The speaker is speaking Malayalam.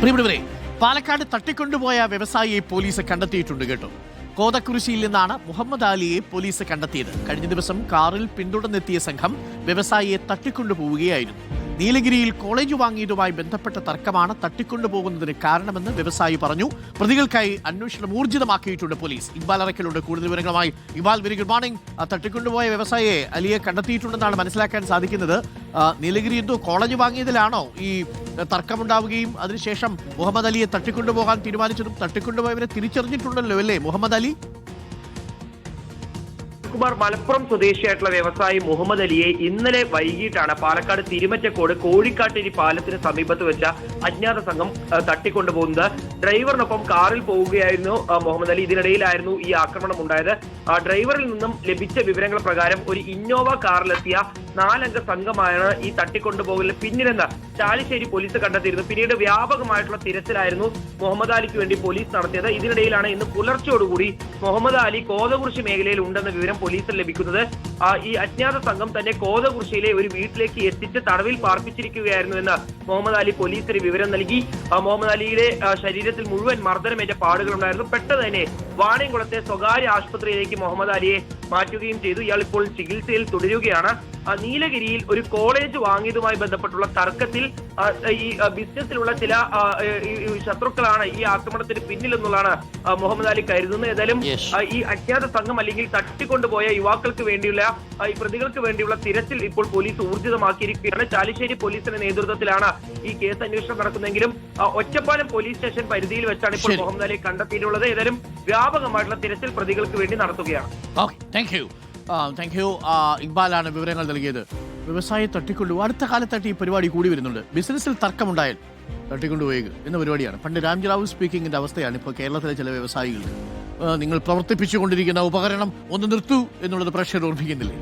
പ്രിയപ്പെട്ടവരെ പാലക്കാട് തട്ടിക്കൊണ്ടുപോയ വ്യവസായിയെ പോലീസ് കണ്ടെത്തിയിട്ടുണ്ട് കേട്ടോ. കോതക്കുരിശിയിൽ നിന്നാണ് മുഹമ്മദ് അലിയെ പോലീസ് കണ്ടെത്തിയത്. കഴിഞ്ഞ ദിവസം കാറിൽ പിന്തുടർന്നെത്തിയ സംഘം വ്യവസായിയെ തട്ടിക്കൊണ്ടുപോവുകയായിരുന്നു. നീലഗിരിയിൽ കോളേജ് വാങ്ങിയതുമായി ബന്ധപ്പെട്ട തർക്കമാണ് തട്ടിക്കൊണ്ടുപോകുന്നതിന് കാരണമെന്ന് വ്യവസായി പറഞ്ഞു. പ്രതികൾക്കായി അന്വേഷണം ഊർജിതമാക്കിയിട്ടുണ്ട് പോലീസ്. ഇക്ബാൽ അറക്കലുണ്ട് കൂടുതൽ വിവരങ്ങളുമായി ഇക്ബാൽ. Very good morning. തട്ടിക്കൊണ്ടുപോയ വ്യവസായിയെ അലിയെ കണ്ടെത്തിയിട്ടുണ്ടെന്നാണ് മനസ്സിലാക്കാൻ സാധിക്കുന്നത്. നീലഗിരി ഹിന്ദു കോളേജ് വാങ്ങിയതിലാണോ ഈ തർക്കമുണ്ടാവുകയും അതിനുശേഷം മുഹമ്മദ് അലിയെ തട്ടിക്കൊണ്ടുപോകാൻ തീരുമാനിച്ചതും തട്ടിക്കൊണ്ടുപോയവരെ തിരിച്ചറിഞ്ഞിട്ടുണ്ടല്ലോ അല്ലേ മുഹമ്മദ് അലി? കുമാർ മലപ്പുറം സ്വദേശിയായിട്ടുള്ള വ്യവസായി മുഹമ്മദ് അലിയെ ഇന്നലെ വൈകിട്ടാണ് പാലക്കാട് തിരുമറ്റക്കോട് കോഴിക്കാട്ടേരി പാലത്തിന് സമീപത്ത് വെച്ച അജ്ഞാത സംഘം തട്ടിക്കൊണ്ടുപോകുന്നത്. ഡ്രൈവറിനൊപ്പം കാറിൽ പോവുകയായിരുന്നു മുഹമ്മദ് അലി. ഇതിനിടയിലായിരുന്നു ഈ ആക്രമണം ഉണ്ടായത്. ഡ്രൈവറിൽ നിന്നും ലഭിച്ച വിവരങ്ങൾ പ്രകാരം ഒരു ഇന്നോവ കാറിലെത്തിയ നാലംഗ സംഘമാണ് ഈ തട്ടിക്കൊണ്ടുപോകലിന് പിന്നിലെന്ന് ചാലിശ്ശേരി പോലീസ് കണ്ടെത്തിയിരുന്നു. പിന്നീട് വ്യാപകമായിട്ടുള്ള തിരച്ചിലായിരുന്നു മുഹമ്മദ് അലിക്ക് വേണ്ടി പോലീസ് നടത്തിയത്. ഇതിനിടയിലാണ് ഇന്ന് പുലർച്ചെയോടുകൂടി മുഹമ്മദ് അലി കോതകുറിശി മേഖലയിൽ ഉണ്ടെന്ന വിവരം പോലീസിന് ലഭിക്കുന്നത്. ഈ അജ്ഞാത സംഘം തന്നെ കോതകുർശിയിലെ ഒരു വീട്ടിലേക്ക് എത്തിച്ച് തടവിൽ പാർപ്പിച്ചിരിക്കുകയായിരുന്നു എന്ന് മുഹമ്മദ് അലി പോലീസിന് വിവരം നൽകി. മുഹമ്മദ് അലിയുടെ ശരീരത്തിൽ മുഴുവൻ മർദ്ദനമേറ്റ പാടുകളുണ്ടായിരുന്നു. പെട്ടെന്ന് തന്നെ വാണിയംകുളത്തെ സ്വകാര്യ ആശുപത്രിയിലേക്ക് മുഹമ്മദ് അലിയെ മാറ്റുകയും ചെയ്തു. ഇയാൾ ഇപ്പോൾ ചികിത്സയിൽ തുടരുകയാണ്. നീലഗിരിയിൽ ഒരു കോളേജ് വാങ്ങിയതുമായി ബന്ധപ്പെട്ടുള്ള തർക്കത്തിൽ ഈ ബിസിനസ്സിലുള്ള ചില ശത്രുക്കളാണ് ഈ ആക്രമണത്തിന് പിന്നിലെന്നുള്ളതാണ് മുഹമ്മദ് അലി കരുതുന്നത്. ഏതായാലും ഈ അജ്ഞാത സംഘം അല്ലെങ്കിൽ തട്ടിക്കൊണ്ടുപോയ യുവാക്കൾക്ക് വേണ്ടിയുള്ള ഈ പ്രതികൾക്ക് വേണ്ടിയുള്ള തിരച്ചിൽ ഇപ്പോൾ പോലീസ് ഊർജിതമാക്കിയിരിക്കുകയാണ്. ചാലിശ്ശേരി പോലീസിന്റെ നേതൃത്വത്തിലാണ് ഈ കേസ് അന്വേഷണം നടക്കുന്നെങ്കിലും ആ, ഒറ്റപ്പാലം പോലീസ് സ്റ്റേഷൻ പരിധിയിൽ വെച്ചാണ് ഇപ്പോൾ. മുഹമ്മദ് അലി കണ്ടെത്തിയിട്ടുള്ളത്. ഏതായാലും വ്യാപകമായിട്ടുള്ള തിരച്ചിൽ പ്രതികൾക്ക് വേണ്ടി നടത്തുകയാണ്. താങ്ക് യു താങ്ക് യു ഇക്ബാലാണ് വിവരങ്ങൾ നൽകിയത്. വ്യവസായം തട്ടിക്കൊണ്ടു അടുത്ത കാലത്തായിട്ട് ഈ പരിപാടി കൂടി വരുന്നുണ്ട്. ബിസിനസ്സിൽ തർക്കമുണ്ടായാൽ തട്ടിക്കൊണ്ടുപോയി എന്ന പരിപാടിയാണ്. പണ്ട് രാംജറാവു സ്പീക്കിങ്ങിന്റെ അവസ്ഥയാണ് ഇപ്പോൾ കേരളത്തിലെ ചില വ്യവസായികൾക്ക്. നിങ്ങൾ പ്രവർത്തിപ്പിച്ചുകൊണ്ടിരിക്കുന്ന ഉപകരണം ഒന്ന് നിർത്തൂ എന്നുള്ളത് പ്രേക്ഷകർ ഓർമ്മിക്കുന്നില്ലേ?